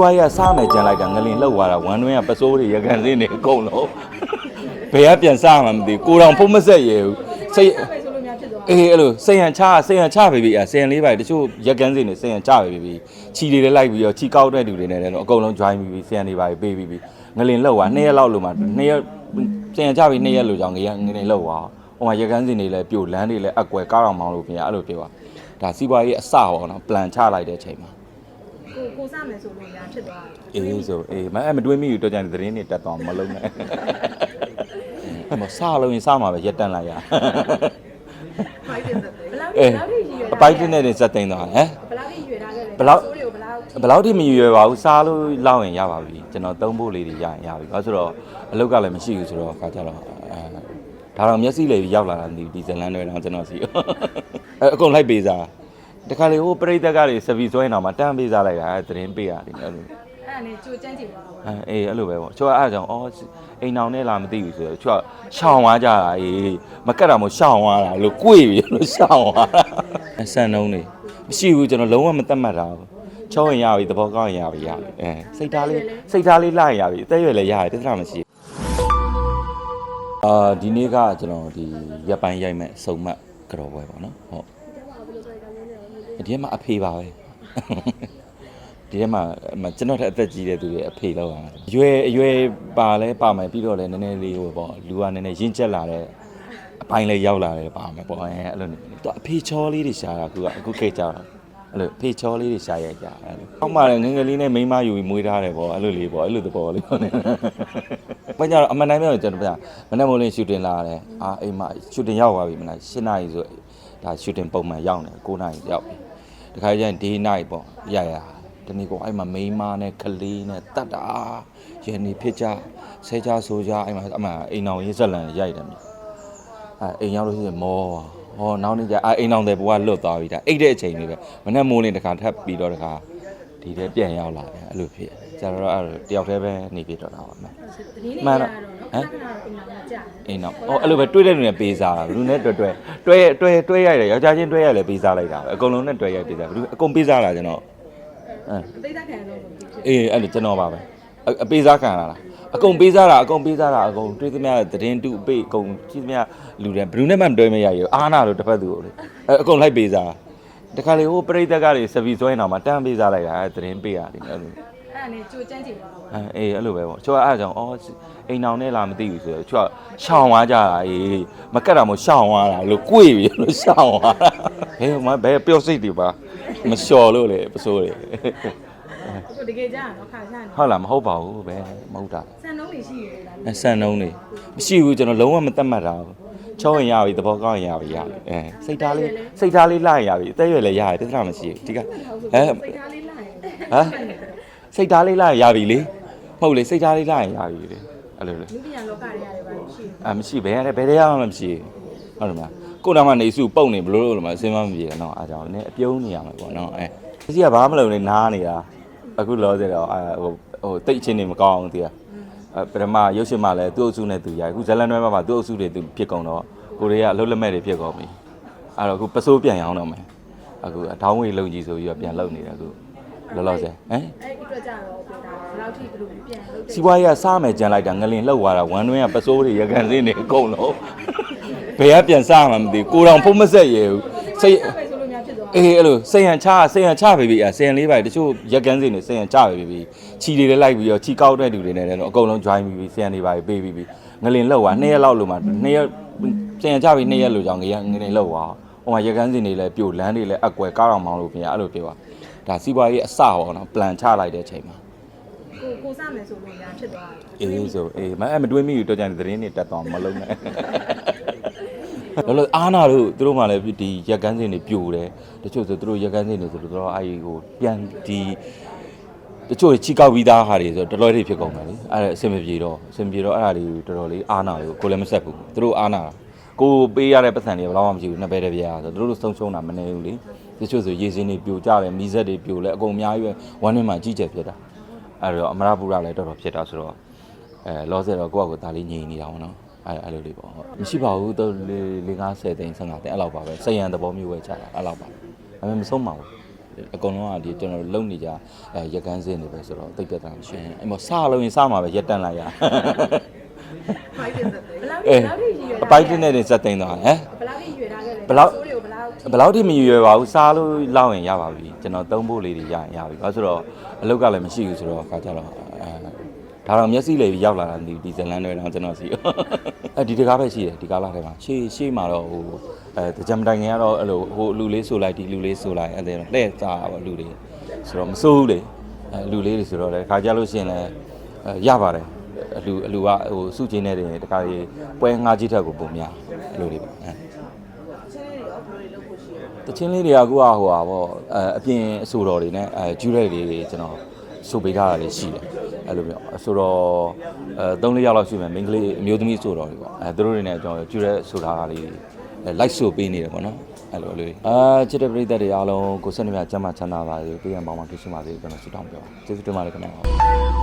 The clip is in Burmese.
ဘွားရစားမယ်ကြံလိုက်တာငလင်လောက်သွားတာဝမ်းတွင်းကပစိုးတွေရကန်စင်းတွေအကုန်လုံးဘယ်ကပြန်စားမှမသိဘူးကိုတော်ဖုံးမဆက်ရဘူးစိတ်ပဲဆိုလို့များဖြစ်သွားအေးအဲ့လိုစိတ်ရန်ချစိတ်ရန်ချပြီပြီအဲစိတ်ရန်လေးပါတချို့ရကန်စင်းတွေစိတ်ရန်ချပြီပြီချီတွေလည်းလိုက်ပြီးတော့ချီကောက်တဲ့လူတွေနဲ့လည်းအကုန်လုံး join ပြီပြီစိတ်ရန်လေးပါပေးပြီပြီငလင်လောက်သွားနှစ်ရက်လောက်လို့မှနှစ်ရက်စိတ်ရန်ချပြီနှစ်ရက်လို့ကြောင့်ငရငလင်လောက်သွားဟိုမှာရကန်စင်းတွေလည်းပြို့လန်းတွေလည်းအကွယ်ကားတော်မောင်းလို့ပြင်အဲ့လိုပြောတာဒါစီးပွားရေးအစပေါ့နော် plan ချလိုက်တဲ့အချိန်မှာ ကိုကိုစားမယ်ဆိုလို့များဖြစ်သွားအေးဆိုအေးမအဲ့မတွေးမိဘူးတော့ကြတယ်သတင်းတွေတက်သွားမလုံးနဲ့အဲ့မစားလို့ရင်စားမှာပဲရက်တန့်လိုက်ရဖိုက်တဲ့ဘယ်လောက်အေးဘယ်လောက်ထိရွယ်အပိုက်တင်းနဲ့စက်သိမ်းသွားဟမ်ဘယ်လောက်ထိရွယ်ထားခဲ့လဲဘယ်လောက်ဆိုးတွေကိုဘယ်လောက်ဘယ်လောက်ထိမရွယ်ပါဘူးစားလို့လောက်ရင်ရပါပြီကျွန်တော်သုံးဖို့လေးတွေရရင်ရပြီဘာလို့ဆိုတော့အလုတ်ကလည်းမရှိဘူးဆိုတော့အခါကျတော့အဲဒါတော့မျက်စိလေးရောက်လာတာမသိဘူးဒီဇလန်တွေတော့ကျွန်တော်စီအဲအကုန်လိုက်ပေးစား တခါလေဟိုပရိသတ်ကတွေစပီဆွဲနေတာမှာတန်းပေးစားလိုက်တာအဲသတင်းပေးရတယ်အဲ့လိုအဲ့ဒါနဲ့ကြိုကြမ်းချင်သွားတာပေါ့အဲအေးအဲ့လိုပဲပေါ့ချို့ကအဲ့ဒါကြောင့်အော်အိမ်အောင်နဲ့လာမသိဘူးဆိုတော့ချို့ကရှောင်သွားကြတာအေးမကတ်တာမို့ရှောင်သွားတာလို့ကိုယ်ပြီလို့ရှောင်သွားတာအဆန်နှုံးနေမရှိဘူးကျွန်တော်လုံးဝမတတ်မှတ်တာဘူးချောရင်ရပြီသဘောကောင်းရင်ရပြီရပြီအဲစိတ်ထားလေးစိတ်ထားလေးလိုက်ရင်ရပြီအသက်ရွယ်လည်းရတယ်ပြဿနာမရှိဘူးအာဒီနေ့ကကျွန်တော်ဒီရက်ပိုင်းရိုက်မဲ့စုံမတ်ကြော်ပွဲပေါ့နော်ဟုတ် ဒီထဲမှာအဖေပါပဲဒီထဲမှာအမကျွန်တော်ထက်အသက်ကြီးတဲ့သူတွေအဖေလောက်အောင်အရွယ်အရွယ်ပါလဲပါမယ်ပြီးတော့လဲနည်းနည်းလေးဟိုပေါ့လူကနည်းနည်းရင့်ကျက်လာတဲ့အပိုင်းလဲရောက်လာတယ်ပါမယ်ပေါ့အဲအဲ့လိုသူအဖေချောလေးတွေရှာတာအခုကအခုခေတ်ကြတော့အဲ့လိုအဖေချောလေးတွေရှာရိုက်ကြအဲ့လိုအောက်မှာလည်းငယ်ငယ်လေးနဲ့မိန်းမယူပြီးမွေးထားတယ်ပေါ့အဲ့လိုလေးပေါ့အဲ့လိုသဘောလေးပေါ့နေ။ဘာကြောင့်အမှန်တိုင်းပြောရင်ကျွန်တော်ပြောမနေ့မိုးလင်းရှူတင်လာတယ်အာအိမ်မှာရှူတင်ရောက်သွားပြီမလား၈နာရီဆို ဒါရှူတင်ပုံမှန်ရောက်နေ9နာရီရောက်ပြီတခါကျရင် day night ပေါ့ရရတနေ့ကောအဲ့မှာမိန်းမနဲ့ကလေးနဲ့တတ်တာရန်နေဖြစ်ကြဆဲကြဆိုကြအဲ့မှာအမှအိမ်အောင်ရေးဇက်လန်ရိုက်တယ်မြေအဲအိမ်ရောက်လို့ရှိရင်မောဟောနောက်နေ့ကျအဲအိမ်အောင်တဲ့ဘဝလွတ်သွားပြီဒါအိတ်တဲ့အချိန်လေးပဲမနေ့မိုးလင်းတစ်ခါထပ်ပြီးတော့တစ်ခါဒီထဲပြန်ရောက်လာတယ်အဲ့လိုဖြစ် ကျတော့အဲ့လိုတယောက်တည်းပဲနေပြတော့တာပါမယ်ဒီနေ့မှရန်တော့တော့နော်ခဏခဏတော့အိမ်လာကြတယ်အိမ်အောင်ဟောအဲ့လိုပဲတွေးတဲ့လူနဲ့ပေးစားတာဘယ်သူနဲ့တွေ့တွေ့တွေ့တွေ့တွေ့ရတယ်ယောက်ျားချင်းတွေ့ရလဲပေးစားလိုက်တာပဲအကုန်လုံးနဲ့တွေ့ရပေးစားဘယ်သူအကုန်ပေးစားလာကျွန်တော်အဲအသေးသက်ခံရတော့ဖြစ်ဖြစ်အေးအဲ့လိုကျွန်တော်ပါပဲအအပေးစားခံရတာအကုန်ပေးစားတာအကုန်ပေးစားတာအကုန်တွေးသမျှသတင်းတူအပေးအကုန်ကြည့်သမျှလူတွေဘယ်သူနဲ့မှမတွဲမရရဘူးအားနာလို့တစ်ဖက်သူကိုလေအဲအကုန်လိုက်ပေးစားတခါလေဟိုပရိသတ်ကတွေစပီဆွဲနေတာမှာတန်းပေးစားလိုက်တာအဲသတင်းပေးရတယ်အဲ့လိုအဲ့ ဒါနဲ့ကြိုကြမ်းချင်သွားတာပေါ့အဲအေးအဲ့လိုပဲပေါ့ချို့ကအဲ့ဒါကြောင့်အော်အိမ်အောင်နဲ့လာမသိဘူးဆိုတော့ချို့ကရှောင်သွားကြတာအေးမကတ်တာမို့ရှောင်သွားတာလို့ကိုယ်ပြီလို့ရှောင်သွားတာဘယ်မှာဘယ်ပျော့စိတ်တွေပါမလျှော်လို့လေပစိုးတွေအခုတကယ်ကြာတော့ခါချနေဟုတ်လားမဟုတ်ပါဘူးပဲမဟုတ်တာစံနှုံးတွေရှိရလားအဆန်နှုံးနေမရှိဘူးကျွန်တော်လုံးဝမတတ်မှတ်တာဘူးချောရင်ရပြီသဘောကောင်းရင်ရပြီရပြီအဲစိတ်ထားလေးစိတ်ထားလေးလိုက်ရင်ရပြီအသက်ရွယ်လည်းရတယ်ပြဿနာမရှိဘူးဒီကဟမ်စိတ်ထားလေးလိုက်ရင်ဟမ် စိတ်ထားလေးလိုက်ရင်ရပြီလေမဟုတ်လေစိတ်ထားလေးလိုက်ရင်ရပြီလေအဲ့လိုလေလူပြန်လောကတွေရတယ်ပါရှိတယ်အမရှိဘယ်ရဘယ်တရားမှမရှိဘူးဟုတ်တယ်မလားကိုယ်တော်မှနေစုပုံနေဘလို့လို့လို့မအစင်းမမပြေတော့အားကြောင့်နည်းအပြုံးနေရမှာပေါ့နော်အဲဒီကဘာမှမလုပ်နေနားနေတာအခုလောဆယ်တော့အဲဟိုဟိုတိတ်ချင်းနေမကောင်းဘူးတည်းအဲပထမရုပ်ရှင်မှလည်းသူ့အုပ်စုနဲ့သူရိုက်အခုဇလန်တွဲမှာသူ့အုပ်စုတွေသူဖြစ်ကုန်တော့ကိုရီးယားအလုပ်လက်မဲ့တွေဖြစ်ကုန်ပြီအဲ့တော့အခုပစိုးပြန်ရောင်းတော့မယ်အခုအထောင်းဝေးလုံကြီးဆိုပြီးတော့ပြန်လုံနေတယ်အခု လောလောဆယ်ဟမ်အဲ့ဒီအတွက်ကြတော့ပြောတာဘယ်လောက်ထိဘယ်လိုပြန်လုပ်တယ်စီးပွားရေးကစားမယ်ကြံလိုက်တာငလင်လှုပ်သွားတာဝမ်းတွင်းကပစိုးတွေရကန်စင်းတွေအကုန်လုံးဘယ်ကပြန်စားမှမသိဘူးကိုတော်ဖုံးမဆက်ရဘူးစိတ်ပဲဆိုလို့များဖြစ်သွားအေးအဲ့လိုစိတ်ရန်ချစိတ်ရန်ချပြီပြီအဲစိတ်ရန်လေးပါတချို့ရကန်စင်းတွေစိတ်ရန်ချပြီပြီချီတွေလည်းလိုက်ပြီးတော့ချီကောက်တဲ့လူတွေနဲ့လည်းအကုန်လုံး join ပြီပြီစိတ်ရန်လေးပါပေးပြီးပြီငလင်လှုပ်သွားနှစ်ရက်လောက်လို့မှနှစ်ရက်စိတ်ရန်ချပြီနှစ်ရက်လို့ကြောင့်ငရငလင်လှုပ်သွားဟိုမှာရကန်စင်းတွေလည်းပြို့လန်းတွေလည်းအကွယ်ကားတော်မောင်းလို့ပြင်အဲ့လိုပြောတာ ဒါစီးပွားရေးအစပေါ့နော် plan ချလိုက်တဲ့အချိန်မှာကိုကိုစားမယ်ဆိုလို့များဖြစ်သွားတယ်အေးဆိုအေးမအဲ့မတွေးမိဘူးတော့ကြတယ်သတင်းတွေတက်သွားမလုံးနဲ့လောလောအားနာလို့သူတို့မှလည်းဒီရက်ကန်းစင်တွေပြိုတယ်တချို့ဆိုသူတို့ရက်ကန်းစင်တွေဆိုတော့အဲ့ဒီဟိုပြန်ဒီတချို့ချီကောက်ပြီးသားဟာတွေဆိုတော်တော်လေးဖြစ်ကုန်တယ်လေအဲ့ဒါအဆင်မပြေတော့အဆင်မပြေတော့အဲ့ဒါလေးတော်တော်လေးအားနာလို့ကိုလည်းမဆက်ဘူးသူတို့အားနာကိုပေးရတဲ့ပတ်စံတွေဘယ်တော့မှမရှိဘူးနှစ်ဘဲတစ်ပြားဆိုသူတို့ဆုံးရှုံးတာမနေဘူးလေ တချို့ဆိုရေစင်းတွေပြိုကြတယ်မီးစက်တွေပြိုလဲအကုန်အများကြီးပဲဝမ်းထဲမှာကြီးကျယ်ဖြစ်တာအဲ့တော့အမရပူရလည်းတော်တော်ဖြစ်တာဆိုတော့အဲလောဆယ်တော့ကိုယ့်အကိုဒါလေးငြိမ်နေတာပေါ့နော်အဲ့အဲ့လိုလေးပေါ့ဟုတ်မရှိပါဘူးတော့၄50သိန်း55သိန်းအဲ့လောက်ပါပဲစရန်သဘောမျိုးပဲချတာအဲ့လောက်ပါဒါပေမဲ့မဆုံးပါဘူးအကုန်လုံးကဒီကျွန်တော်လုံနေကြအဲရက်ကန်းစင်းနေပဲဆိုတော့တိတ်ပြတ်တာမရှိရင်အဲ့မစားလို့ရင်စားမှာပဲရက်တန့်လိုက်ရဖိုက်တင်သက်ဘယ်လောက်အေးဘယ်လောက်ထိရွယ်အပိုက်တင်းနဲ့စက်သိမ်းသွားဟမ်ဘယ်လောက်ထိရွယ်ထားခဲ့လဲဘယ်လောက်ဆိုးတွေကို ဘယ်လောက်ဘယ်လောက်ထိမရွယ်ပါဘူးစားလို့လောက်ရင်ရပါပြီကျွန်တော်သုံးဖို့လေးတွေရရင်ရပြီဘာလို့ဆိုတော့အလုပ်ကလည်းမရှိဘူးဆိုတော့အခါကျတော့အဲဒါတော့မျက်စိလေးရောက်လာတာဒီဒီဇလန်တွေတော့ကျွန်တော်စီအဲဒီတကားပဲရှိတယ်ဒီကားလာထဲမှာရှေ့ရှေ့မှာတော့ဟိုအဲတကြံတိုင်ငယ်ကတော့အဲ့လိုဟိုလူလေးဆိုလိုက်ဒီလူလေးဆိုလိုက်အဲ့ဒါတော့လှည့်စားပါလူတွေဆိုတော့မစိုးဘူးလေအဲလူလေးတွေဆိုတော့လေခါကြလို့ရှိရင်လည်းအဲရပါတယ်အလူအလူကဟိုစုချင်းနဲ့တခါကြီးပွဲငါးကြီးထက်ကိုပုံများအဲ့လိုတွေပေါ့အဲ တချင်းလေးတွေကအခုကဟိုဟာပေါ့အဲအပြင်အဆိုတော်တွေနဲ့အဲကျူးရဲတွေကျွန်တော်ဆိုပေးထားတာတွေရှိတယ်အဲ့လိုမျိုးအဆိုတော်အဲ3-4ယောက်လောက်ရှိမယ်မိန်းကလေးအမျိုးသမီးဆိုတော်တွေပေါ့အဲသူတို့တွေနဲ့ကျွန်တော်ကျူးရဲဆိုထားတာလေးလိုက်ဆိုပေးနေတယ်ပေါ့နော်အဲ့လိုလေးအာချစ်တဲ့ပရိသတ်တွေအားလုံးကိုစက်နေမြကျမ်းမာချမ်းသာပါစေပြည့်ရန်ပေါင်းမှာဖြစ်ရှိပါစေကျွန်တော်ဆုတောင်းပြောပါကျေးဇူးတင်ပါတယ်ခင်ဗျာ